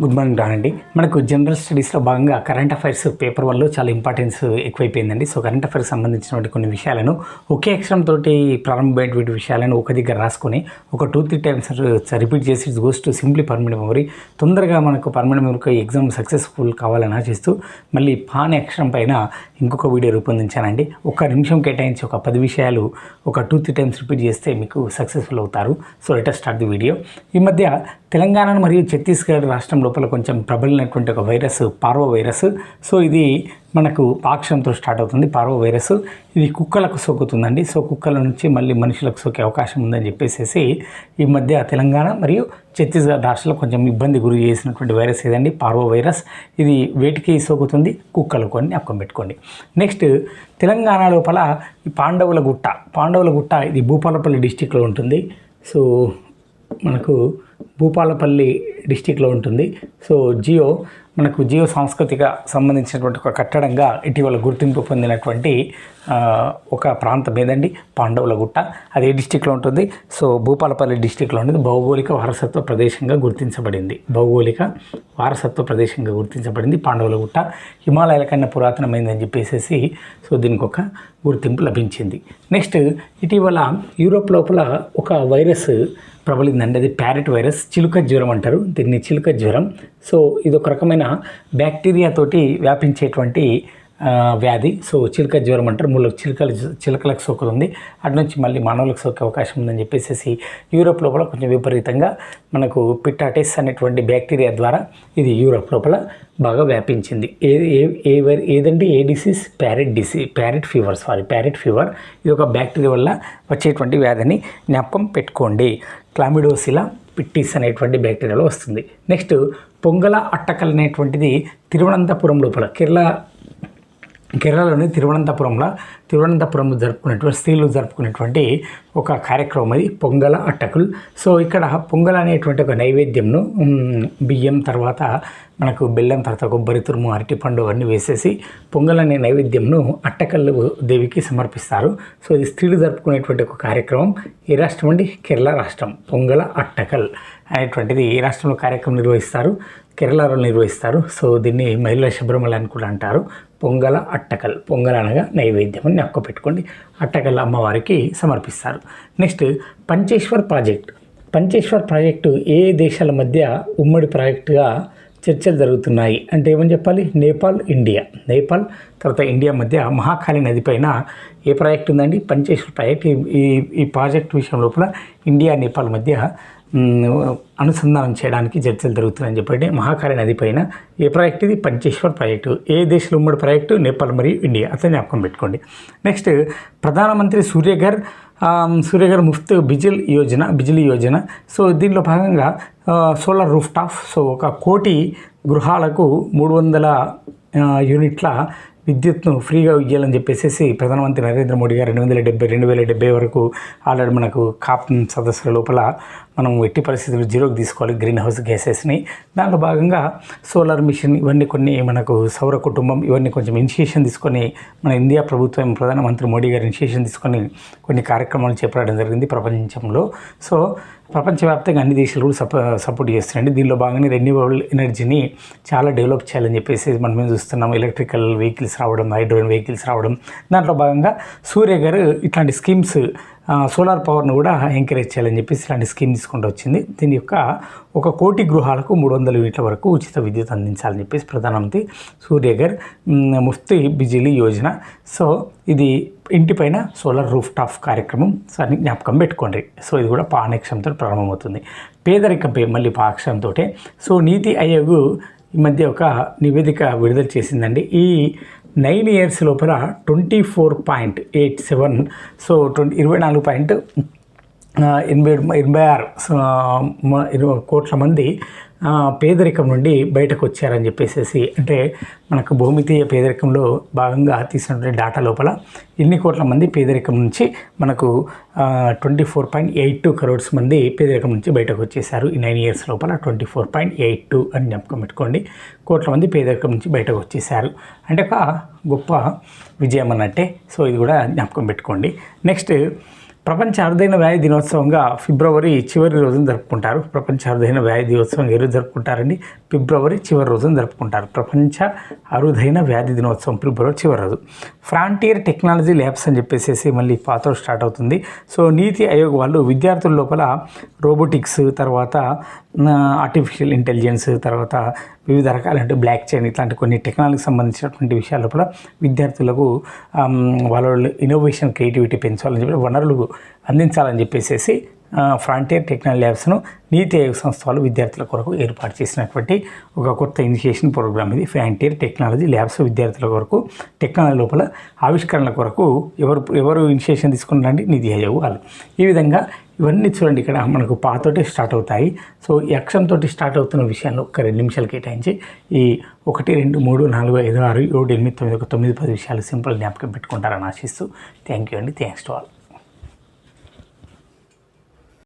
Good morning రానండి మనకు general స్టడీస్లో భాగంగా కరెంట్ అఫైర్స్ పేపర్ వల్ల చాలా ఇంపార్టెన్స్ ఎక్కువైపోయిందండి. సో కరెంట్ అఫైర్స్ సంబంధించినటువంటి కొన్ని విషయాలను ఒకే అక్షరంతో ప్రారంభమైనటువంటి విషయాలను ఒక దగ్గర రాసుకొని ఒక టూ త్రీ టైమ్స్ రిపీట్ చేసి goes to simply permanent memory. తొందరగా మనకు పర్మనెంట్ మెమరీ ఎగ్జామ్ సక్సెస్ఫుల్ కావాలని ఆశిస్తూ మళ్ళీ పాన్ అక్షరం పైన ఇంకొక వీడియో రూపొందించానండి. ఒక నిమిషం కేటాయించి ఒక పది విషయాలు ఒక టూ త్రీ టైమ్స్ రిపీట్ చేస్తే మీకు సక్సెస్ఫుల్ అవుతారు. So let start the video. ఈ మధ్య తెలంగాణ మరియు ఛత్తీస్గఢ్ రాష్ట్రం లోపల కొంచెం ప్రబలినటువంటి ఒక వైరస్ పార్వో వైరస్. సో ఇది మనకు పాక్షంతో స్టార్ట్ అవుతుంది పార్వో వైరస్. ఇది కుక్కలకు సోకుతుందండి. సో కుక్కల నుంచి మళ్ళీ మనుషులకు సోకే అవకాశం ఉందని చెప్పేసి ఈ మధ్య తెలంగాణ మరియు ఛత్తీస్గఢ్ రాష్ట్రంలో కొంచెం ఇబ్బంది గురి చేసినటువంటి వైరస్ ఏదండి? Parvo virus. ఇది వేటికి సోకుతుంది? కుక్కలు కొన్ని అక్కం పెట్టుకోండి. నెక్స్ట్ తెలంగాణ లోపల ఈ పాండవుల గుట్ట. పాండవుల గుట్ట ఇది భూపాలపల్లి డిస్టిక్లో ఉంటుంది. సో మనకు భూపాలపల్లి డిస్టిక్లో ఉంటుంది. సో జియో మనకు జీవ సాంస్కృతిక సంబంధించినటువంటి ఒక కట్టడంగా ఇటీవల గుర్తింపు పొందినటువంటి ఒక ప్రాంతం ఏదండి పాండవుల గుట్ట. అది ఏ డిస్టిక్లో ఉంటుంది? సో భూపాలపల్లి డిస్టిక్లో ఉంటుంది భౌగోళిక వారసత్వ ప్రదేశంగా గుర్తించబడింది. భౌగోళిక వారసత్వ ప్రదేశంగా గుర్తించబడింది పాండవుల గుట్ట. హిమాలయాల కన్నా పురాతనమైందని చెప్పేసి సో దీనికి ఒక గుర్తింపు లభించింది. నెక్స్ట్ ఇటీవల యూరోప్ లోపల ఒక వైరస్ ప్రబలిందండి. అది ప్యారెట్ వైరస్. చిలుక జ్వరం అంటారు. దీన్ని చిలుక జ్వరం సో ఇది ఒక రకమైన బ్యాక్టీరియా తోటి వ్యాపించేటువంటి వ్యాధి. సో చిలుక జ్వరం అంటారు. మూడు చిలుకలు చిలుకలకు సోకుతుంది అటు నుంచి మళ్ళీ మానవులకు సోకే అవకాశం ఉందని చెప్పేసి యూరోప్ లోపల కొంచెం విపరీతంగా మనకు పిట్టాటెస్ అనేటువంటి బ్యాక్టీరియా ద్వారా ఇది యూరోప్ లోపల బాగా వ్యాపించింది. ఏ ఏ ఏ ఏదంటే ఏ disease? Parrot disease parrot fever sorry parrot fever. ఇది ఒక బ్యాక్టీరియా వల్ల వచ్చేటువంటి వ్యాధిని జ్ఞాపకం పెట్టుకోండి. క్లామిడోసిలా పిట్టిస్ అనేటువంటి బ్యాక్టీరియాలో వస్తుంది. నెక్స్ట్ పొంగల అట్టకల్ అనేటువంటిది తిరువనంతపురం లోపల కేరళ కేరళలోని తిరువనంతపురంలో తిరువనంతపురంలో జరుపుకునేటువంటి స్త్రీలు జరుపుకునేటువంటి ఒక కార్యక్రమం అది పొంగల అట్టకులు. సో ఇక్కడ పొంగల్ అనేటువంటి ఒక నైవేద్యంను బియ్యం తర్వాత మనకు బెల్లం తర్వాత కొబ్బరి తురుము అరటిపండు అన్నీ వేసేసి పొంగల్ అనే నైవేద్యంను అట్టకల్లు దేవికి సమర్పిస్తారు. సో ఇది స్త్రీలు జరుపుకునేటువంటి ఒక కార్యక్రమం. ఏ రాష్ట్రం అండి కేరళ రాష్ట్రం. పొంగల అట్టకల్ అనేటువంటిది ఏ రాష్ట్రంలో కార్యక్రమం నిర్వహిస్తారు. కేరళలో నిర్వహిస్తారు. సో దీన్ని మహిళా శబరిమల అని కూడా అంటారు. పొంగల అట్టకల్. పొంగల్ అనగా నైవేద్యం అని జ్ఞాపకం పెట్టుకోండి అట్టకల్ అమ్మవారికి సమర్పిస్తారు. Next Pancheshwar project. Pancheshwar project ఏ దేశాల మధ్య ఉమ్మడి ప్రాజెక్టుగా చర్చలు జరుగుతున్నాయి? అంటే ఏమని చెప్పాలి? నేపాల్ ఇండియా. నేపాల్ తర్వాత ఇండియా మధ్య మహాకాళి నది పైన ఏ ప్రాజెక్ట్ ఉందండి? పంచేశ్వర్ ప్రాజెక్ట్. ఈ- ఈ ప్రాజెక్ట్ విషయం లోపల ఇండియా నేపాల్ మధ్య అనుసంధానం చేయడానికి చర్చలు జరుగుతున్నాయని చెప్పండి. మహాకాళి నది పైన ఏ ప్రాజెక్ట్ ఇది? పంచేశ్వర్ ప్రాజెక్టు. ఏ దేశంలో ఉమ్మడి ప్రాజెక్టు? నేపాల్ మరియు ఇండియా. అతను జ్ఞాపకం పెట్టుకోండి. నెక్స్ట్ ప్రధానమంత్రి సూర్యఘర్ సూర్యగర్ సూర్యఘర్ ముఫ్త్ బిజిల్ యోజన బిజిలీ యోజన. సో దీనిలో భాగంగా సోలార్ రూఫ్ టాప్ సో ఒక కోటి గృహాలకు మూడు వందల యూనిట్ల విద్యుత్ను ఫ్రీగా ఇవ్వాలని చెప్పేసి ప్రధానమంత్రి నరేంద్ర మోడీ గారు రెండు వందల డెబ్బై రెండు వేల డెబ్బై వరకు ఆల్రెడీ మనకు కాప్ సదస్సుల లోపల మనం ఎట్టి పరిస్థితులు జీరోకి తీసుకోవాలి గ్రీన్ హౌస్ గ్యాసెస్ని. దాంట్లో భాగంగా సోలార్ మిషన్ ఇవన్నీ కొన్ని మనకు సౌర కుటుంబం ఇవన్నీ కొంచెం ఇనిషియేషన్ తీసుకొని మన ఇండియా ప్రభుత్వం ప్రధానమంత్రి మోడీ గారు ఇనిషియేషన్ తీసుకొని కొన్ని కార్యక్రమాలు చేపట్టడం జరిగింది ప్రపంచంలో. సో ప్రపంచవ్యాప్తంగా అన్ని దేశాలు కూడా సపో సపోర్ట్ చేస్తున్నాయండి. దీనిలో భాగంగా రెన్యూవబుల్ ఎనర్జీని చాలా డెవలప్ చేయాలని చెప్పేసి మనం చూస్తున్నాం. ఎలక్ట్రికల్ వెహికల్స్ రావడం హైడ్రోజన్ వెహికల్స్ రావడం. దాంట్లో భాగంగా సూర్య గారు ఇట్లాంటి స్కీమ్స్ సోలార్ పవర్ను కూడా ఎంకరేజ్ చేయాలని చెప్పేసి ఇలాంటి స్కీమ్ తీసుకుంటూ వచ్చింది. దీని యొక్క ఒక కోటి గృహాలకు మూడు వందల యూనిట్ల వరకు ఉచిత విద్యుత్ అందించాలని చెప్పేసి ప్రధానమంత్రి సూర్యగర్ మ్, ముఫ్తీ బిజిలీ యోజన. సో ఇది ఇంటిపైన సోలార్ రూఫ్ టాప్ కార్యక్రమం సో అని జ్ఞాపకం పెట్టుకోండి. సో ఇది కూడా పానక్షంతో ప్రారంభమవుతుంది. పేదరికంపై మళ్ళీ పాక్షంతో సో నీతి ఆయోగ్ ఈ మధ్య ఒక నివేదిక విడుదల చేసిందండి. ఈ నైన్ ఇయర్స్ లోపల twenty four point eight seven so twenty ఇరవై నాలుగు పాయింట్ ఎనభై ఎనభై ఆరు ఇరవై కోట్ల మంది పేదరికం నుండి బయటకు వచ్చారని చెప్పేసి అంటే మనకు భూమితీయ పేదరికంలో భాగంగా తీసినటువంటి డేటా లోపల ఎన్ని కోట్ల మంది పేదరికం నుంచి మనకు twenty four point eight two crores మంది పేదరికం నుంచి బయటకు వచ్చేసారు ఈ నైన్ ఇయర్స్ లోపల twenty four point eight two అని జ్ఞాపకం పెట్టుకోండి. కోట్ల మంది పేదరికం నుంచి బయటకు వచ్చేసారు అంటే ఒక గొప్ప విజయం అన్నట్టే సో ఇది కూడా జ్ఞాపకం పెట్టుకోండి. నెక్స్ట్ ప్రపంచ అరుదైన వ్యాధి దినోత్సవంగా ఫిబ్రవరి చివరి రోజున జరుపుకుంటారు. ప్రపంచ అరుదైన వ్యాధి దినోత్సవం ఏ రోజు జరుపుకుంటారండి? ఫిబ్రవరి చివరి రోజున జరుపుకుంటారు. ప్రపంచ అరుదైన వ్యాధి దినోత్సవం ఫిబ్రవరి చివరి రోజు. ఫ్రాంటియర్ టెక్నాలజీ ల్యాబ్స్ అని చెప్పేసి మళ్ళీ పాత స్టార్ట్ అవుతుంది. సో నీతి ఆయోగ్ వాళ్ళు విద్యార్థుల లోపల రోబోటిక్స్ తర్వాత ఆర్టిఫిషియల్ ఇంటెలిజెన్స్ తర్వాత వివిధ రకాల బ్లాక్ చైన్ ఇట్లాంటి కొన్ని టెక్నాలజీకి సంబంధించినటువంటి విషయాల లోపల విద్యార్థులకు వాళ్ళ ఇన్నోవేషన్ క్రియేటివిటీ పెంచాలని చెప్పి వనరులు అందించాలని చెప్పేసి ఫ్రాంటియర్ టెక్నాలజీ ల్యాబ్స్ను నీతి ఆయోగ్ సంస్థలు విద్యార్థుల కొరకు ఏర్పాటు చేసినటువంటి ఒక కొత్త ఇనిషియేషన్ ప్రోగ్రామ్ ఇది. ఫ్రాంటియర్ టెక్నాలజీ ల్యాబ్స్ విద్యార్థుల కొరకు టెక్నాలజీ లోపల ఆవిష్కరణల కొరకు ఎవరు ఎవరు ఇనిషియేషన్ తీసుకున్నారంటే నీతి ఆయోగ్ వాళ్ళు. ఈ విధంగా ఇవన్నీ చూడండి ఇక్కడ మనకు పాతోటి స్టార్ట్ అవుతాయి. సో ఈ స్టార్ట్ అవుతున్న విషయాల్లో ఒక రెండు నిమిషాలు కేటాయించి ఈ ఒకటి రెండు మూడు నాలుగు ఐదు ఆరు ఏడు ఎనిమిది తొమ్మిది ఒక తొమ్మిది పది విషయాలు సింపుల్ జ్ఞాపకం పెట్టుకుంటారని ఆశిస్తూ థ్యాంక్ యూ అండి. Thanks to all